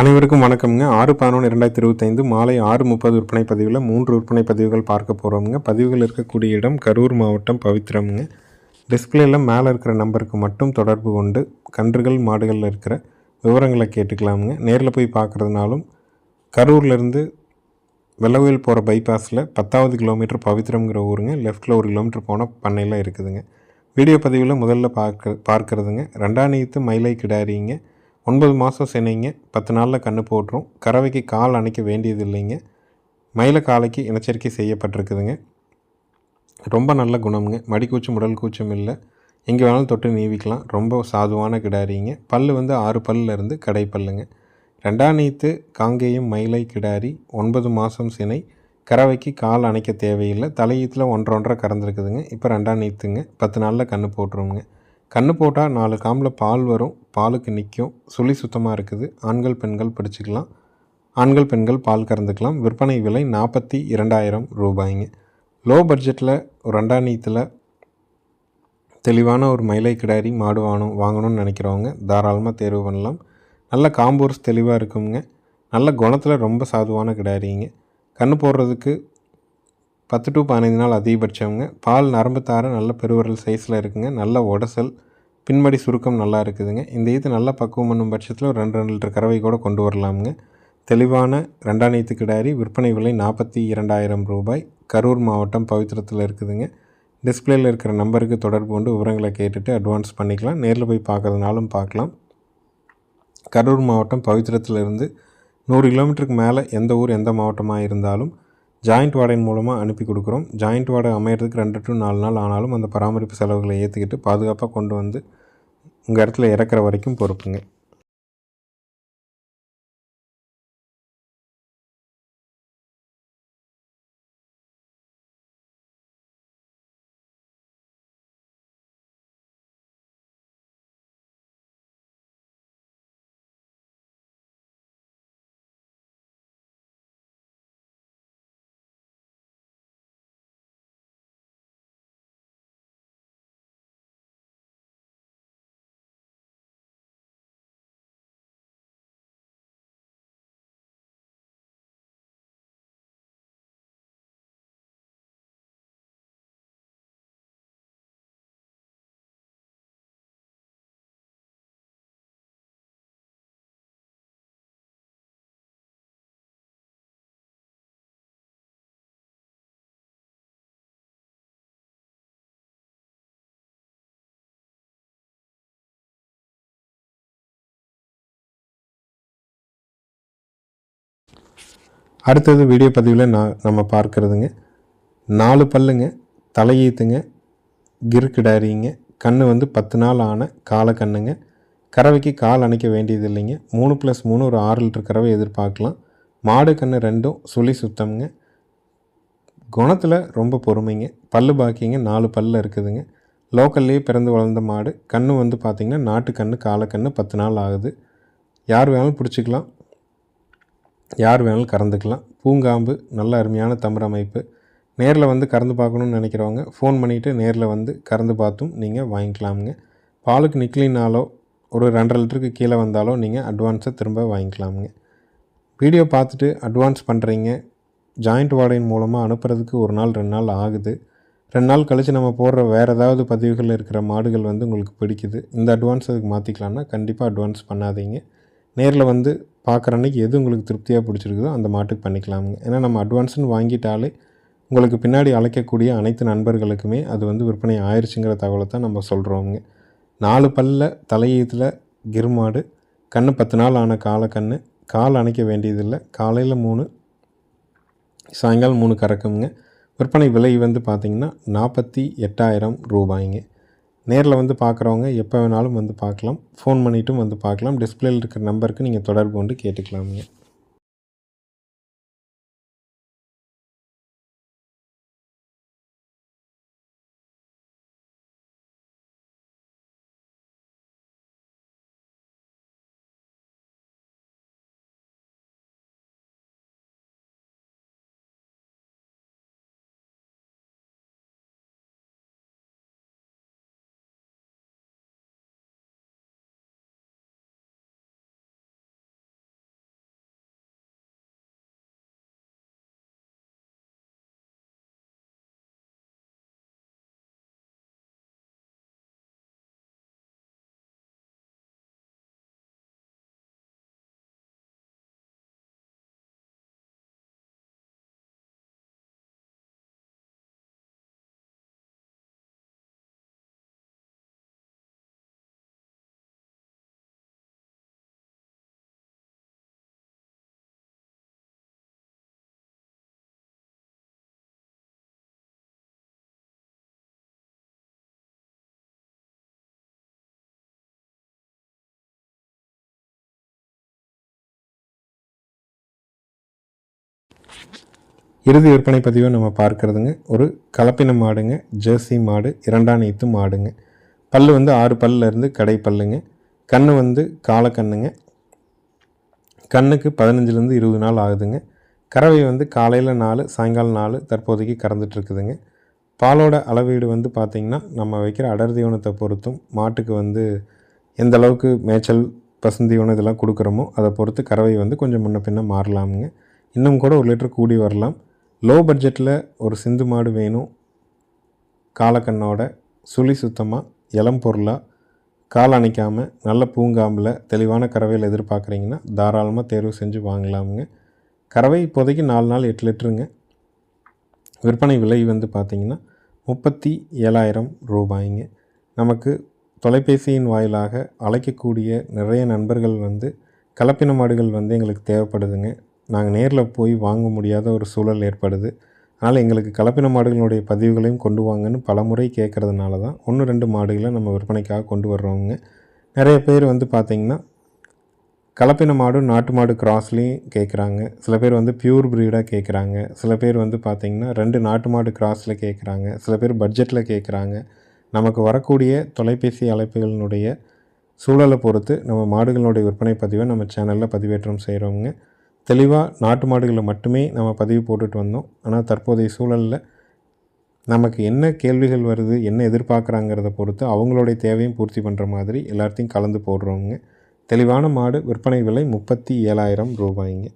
அனைவருக்கும் வணக்கம்ங்க. ஆறு பதினொன்று ரெண்டாயிரத்தி இருபத்தைந்து மாலை ஆறு முப்பது விற்பனை பதிவில் மூன்று விற்பனை பதிவுகள் பார்க்க போகிறோம்ங்க பதிவுகள் இருக்கக்கூடிய இடம் கரூர் மாவட்டம் பவித்திரம்ங்க டிஸ்பிளேயில் மேலே இருக்கிற நம்பருக்கு மட்டும் தொடர்பு கொண்டு கன்றுகள் மாடுகளில் இருக்கிற விவரங்களை கேட்டுக்கலாமுங்க. நேரில் போய் பார்க்குறதுனாலும் கரூர்லேருந்து வெள்ளவயல் போகிற பைபாஸில் பத்தாவது கிலோமீட்டர் பவித்திரம்ங்கிற ஊருங்க. லெஃப்ட்டில் ஒரு கிலோமீட்டர் போனால் பண்ணையில் இருக்குதுங்க. வீடியோ பதிவில் முதல்ல பார்க்க பார்க்குறதுங்க. ரெண்டாம் நீத்து மயிலை கிடாரிங்க. ஒன்பது மாதம் சினைங்க பத்து நாளில் கன்று போட்டுரும். கறவைக்கு கால் அணைக்க வேண்டியது இல்லைங்க மயில காலைக்கு இனச்சரிக்கை செய்யப்பட்டிருக்குதுங்க. ரொம்ப நல்ல குணம்ங்க. மடிக்கூச்சம் உடல் கூச்சம் இல்லை. எங்கே வேணாலும் தொட்டு நீவிக்கலாம். ரொம்ப சாதுவான கிடாரிங்க. பல் வந்து ஆறு பல்லிருந்து கடைப்பல்லுங்க கடை பல்லுங்க. ரெண்டாம் நீத்து காங்கேயம் மயிலை கிடாரி ஒன்பது மாதம் சினை கறவைக்கு கால் அணைக்க தேவையில்லை. தலையீத்தில் ஒன்றரை ஒன்றரை கறந்துருக்குதுங்க. இப்போ ரெண்டாம் நீத்துங்க. பத்து நாளில் கன்று போட்டுருவோங்க கன்று போட்டால் நாலு காம்பில் பால் வரும் பாலுக்கு நிற்கும் சுழி சுத்தமாக இருக்குது. ஆண்கள் பெண்கள் பிடிச்சிக்கலாம். ஆண்கள் பெண்கள் பால் கறந்துக்கலாம். விற்பனை விலை நாற்பத்தி இரண்டாயிரம் ரூபாய்ங்க. லோ பட்ஜெட்டில் ஒரு ரெண்டாம் நீத்தில் தெளிவான ஒரு மயிலை கிடாரி மாடு வாங்கணும் வாங்கணும்னு நினைக்கிறவங்க தாராளமாக தேர்வு பண்ணலாம். நல்ல காம்பூர்ஸ் தெளிவாக இருக்குங்க நல்ல குணத்தில் ரொம்ப சாதுவான கிடாரிங்க. கன்று போடுறதுக்கு பத்து டு பதினைந்து நாள் அதிகபட்சம்ங்க. பால் நரம்பு தார நல்ல பெருவரல் சைஸில் இருக்குங்க. நல்ல உடசல் பின்படி சுருக்கம் நல்லா இருக்குதுங்க. இந்த இது நல்ல பக்குவம் பண்ணும் பட்சத்தில் ஒரு ரெண்டு ரெண்டு லிட்டர் கறவை கூட கொண்டு வரலாமுங்க. தெளிவான ரெண்டாம் நீத்து கிடாரி விற்பனை விலை நாற்பத்தி இரண்டாயிரம் ரூபாய். கரூர் மாவட்டம் பவித்திரத்தில் இருக்குதுங்க. டிஸ்பிளேயில் இருக்கிற நம்பருக்கு தொடர்பு கொண்டு விவரங்களை கேட்டுட்டு அட்வான்ஸ் பண்ணிக்கலாம். நேரில் போய் பார்க்கறதுனாலும் பார்க்கலாம். கரூர் மாவட்டம் பவித்திரத்திலிருந்து நூறு கிலோமீட்டருக்கு மேலே எந்த ஊர் எந்த மாவட்டமாக இருந்தாலும் ஜாயிண்ட் வாடகை மூலமாக அனுப்பி கொடுக்குறோம். ஜாயிண்ட் வாடகை அமையிறதுக்கு ரெண்டு டு நாலு நாள் ஆனாலும் அந்த பராமரிப்பு செலவுகளை ஏற்றுக்கிட்டு பாதுகாப்பாக கொண்டு வந்து உங்கள் இடத்துல இறக்குற வரைக்கும் பொறுப்புங்க. அடுத்தது வீடியோ பதிவில் நான் நம்ம பார்க்குறதுங்க. நாலு பல்லுங்க தலையீத்துங்க கிறுக்கிடாரிங்க கண் வந்து பத்து நாள் ஆன கால கண்ணுங்க கறவைக்கு கால் அணைக்க வேண்டியது இல்லைங்க மூணு ப்ளஸ் மூணு ஒரு ஆறு லிட்டர் கறவை எதிர்பார்க்கலாம் மாடு கன்று ரெண்டும் சுழி சுத்தம்ங்க குணத்தில் ரொம்ப பொறுமைங்க பல்லு பாக்கிங்க நாலு பல்லில் இருக்குதுங்க லோக்கல்லையே பிறந்து வளர்ந்த மாடு கன்று வந்து பார்த்திங்கன்னா நாட்டு கன்று காலக்கன்று பத்து நாள் ஆகுது யார் வேணாலும் பிடிச்சிக்கலாம் யார் வேணாலும் கறந்துக்கலாம். பூங்காம்பு நல்ல அருமையான தமிழ் அமைப்பு. நேரில் வந்து கறந்து பார்க்கணுன்னு நினைக்கிறவங்க ஃபோன் பண்ணிவிட்டு நேரில் வந்து கறந்து பார்த்தும் நீங்கள் வாங்கிக்கலாமுங்க. பாலுக்கு நிக்கலினாலோ ஒரு ரெண்டரை லிட்டருக்கு கீழே வந்தாலோ நீங்கள் அட்வான்ஸை திரும்ப வாங்கிக்கலாமுங்க. வீடியோ பார்த்துட்டு அட்வான்ஸ் பண்ணுறீங்க ஜாயிண்ட் வாடகையின் மூலமாக அனுப்புகிறதுக்கு ஒரு நாள் ரெண்டு நாள் ஆகுது. ரெண்டு நாள் கழித்து நம்ம போடுற வேறு ஏதாவது பதிவுகளில் இருக்கிற மாடுகள் வந்து உங்களுக்கு பிடிக்குது. இந்த அட்வான்ஸ் அதுக்கு மாற்றிக்கலாம்னா கண்டிப்பாக அட்வான்ஸ் பண்ணாதீங்க. நேரில் வந்து பார்க்குற அன்றைக்கி எது உங்களுக்கு திருப்தியாக பிடிச்சிருக்குதோ அந்த மாட்டுக்கு பண்ணிக்கலாமுங்க. ஏன்னா நம்ம அட்வான்ஸ்னு வாங்கிட்டாலே உங்களுக்கு பின்னாடி அழைக்கக்கூடிய அனைத்து நண்பர்களுக்குமே அது வந்து விற்பனை ஆயிடுச்சுங்கிற தகவலை தான் நம்ம சொல்கிறோங்க நாலு பல்ல தலையீத்தில் கிருமாடு கண்ணு பத்து நாள் ஆன காலை கண்ணு கால் அணைக்க வேண்டியதில்லை காலையில் மூணு சாயங்காலம் மூணு கறக்குங்க. விற்பனை விலை வந்து பார்த்திங்கன்னா நாற்பத்தி எட்டாயிரம் ரூபாய்ங்க. நேரில் வந்து பார்க்குறவங்க எப்போ வேணாலும் வந்து பார்க்கலாம் ஃபோன் பண்ணிவிட்டும் வந்து பார்க்கலாம் டிஸ்பிளேயில் இருக்கிற நம்பருக்கு நீங்கள் தொடர்பு கொண்டு கேட்டுக்கலாமுங்க. இறுதி விற்பனை பதிவை நம்ம பார்க்குறதுங்க. ஒரு கலப்பின மாடுங்க. ஜெர்சி மாடு இரண்டாம் நீத்து மாடுங்க. பல்லு வந்து ஆறு பல்லுல இருந்து கடை பல்லுங்க. கண் வந்து காலக்கண்ணுங்க கண்ணுக்கு பதினஞ்சுலேருந்து இருபது நாள் ஆகுதுங்க. கறவை வந்து காலையில் நாலு சாயங்காலம் நாலு தற்போதைக்கு கறந்துட்டுருக்குதுங்க. பாலோட அளவீடு வந்து பார்த்திங்கன்னா நம்ம வைக்கிற அடர் தீவனத்தை பொறுத்தும் மாட்டுக்கு வந்து எந்த அளவுக்கு மேய்ச்சல் பசுந்தீவனம் இதெல்லாம் கொடுக்குறோமோ அதை பொறுத்து கறவை வந்து கொஞ்சம் முன்ன பின்ன மாறலாமுங்க. இன்னும் கூட ஒரு லிட்டர் கூடி வரலாம். லோ பட்ஜெட்டில் ஒரு சிந்து மாடு வேணும். காலக்கண்ணோட சுழி சுத்தமாக இளம் பொருளாக கால் அணைக்காமல் நல்ல பூங்காம்பில் தெளிவான கறவையில் எதிர்பார்க்குறீங்கன்னா தாராளமாக தேர்வு செஞ்சு வாங்கலாமுங்க. கறவை இப்போதைக்கு நாலு நாள் எட்டு லிட்டருங்க. விற்பனை விலை வந்து பார்த்திங்கன்னா முப்பத்தி ஏழாயிரம் ரூபாய்ங்க. நமக்கு தொலைபேசியின் வாயிலாக அழைக்கக்கூடிய நிறைய நண்பர்கள் வந்து கலப்பின மாடுகள் வந்து எங்களுக்கு தேவைப்படுதுங்க. நாங்கள் நேரில் போய் வாங்க முடியாத ஒரு சூழல் ஏற்படுது. அதனால் எங்களுக்கு கலப்பின மாடுகளுடைய பதிவுகளையும் கொண்டு வாங்கன்னு பல முறை கேட்குறதுனால தான் ஒன்று ரெண்டு மாடுகளை நம்ம விற்பனைக்காக கொண்டு வர்றோங்க நிறைய பேர் வந்து பார்த்திங்கன்னா கலப்பின மாடு நாட்டு மாடு கிராஸ்லேயும் கேட்குறாங்க சில பேர் வந்து பியூர் ப்ரீடாக கேட்குறாங்க சில பேர் வந்து பார்த்திங்கன்னா ரெண்டு நாட்டு மாடு கிராஸில் கேட்குறாங்க சில பேர் பட்ஜெட்டில் கேட்குறாங்க நமக்கு வரக்கூடிய தொலைபேசி அழைப்புகளினுடைய சூழலை பொறுத்து நம்ம மாடுகளுடைய விற்பனை பதிவை நம்ம சேனலில் பதிவேற்றம் செய்கிறோங்க தெளிவாக நாட்டு மாடுகளை மட்டுமே நம்ம பதிவு போட்டுட்டு வந்தோம். ஆனால் தற்போதைய சூழலில் நமக்கு என்ன கேள்விகள் வருது என்ன எதிர்பார்க்குறாங்கிறத பொறுத்து அவங்களுடைய தேவையும் பூர்த்தி பண்ணுற மாதிரி எல்லாத்தையும் கலந்து போடுறோங்க தெளிவான மாடு விற்பனை விலை முப்பத்தி ஏழாயிரம் ரூபாய்ங்க.